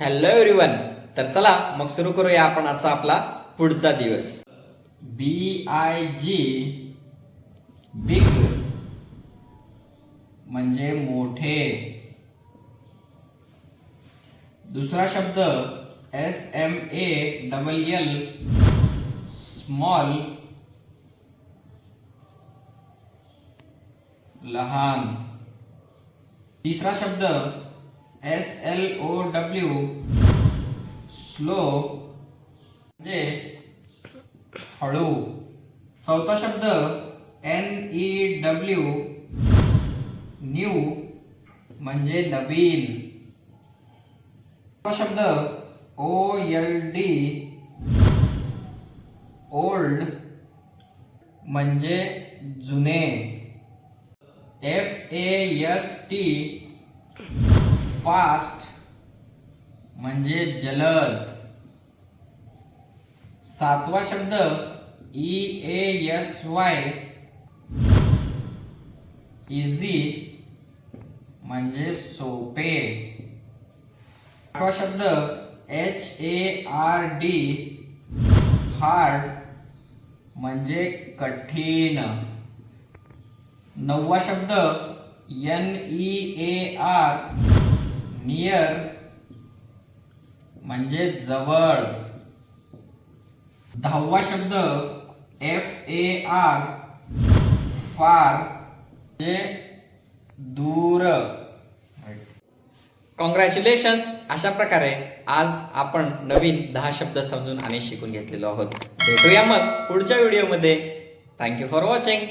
Hello everyone तर चला मग सुरू करूया आपण आजचा आपला पुढचा दिवस. बी आय जी बिग म्हणजे मोठे. दुसरा शब्द S M A double L small लहान. तिसरा शब्द S L O W slow म्हणजे हळू. चौथा शब्द एन ई डब्ल्यू न्यू म्हणजे नवीन. चौथा शब्द ओ एल डी ओल्ड म्हणजे जुने. F A S T fast म्हणजे जलद. सातवा शब्द E A S Y easy म्हणजे सोपे. आठवा शब्द H A R D hard म्हणजे कठीण. नववा शब्द N E A R near म्हणजे जवळ. दहावा शब्द एफ ए आर फार हे दूर. कॉंग्रॅच्युलेशन्स अशा प्रकारे आज आपण नवीन दहा शब्द समजून आणि शिकून घेतलेलो आहोत. भेटूया मग पुढच्या व्हिडिओमध्ये थँक्यू फॉर वॉचिंग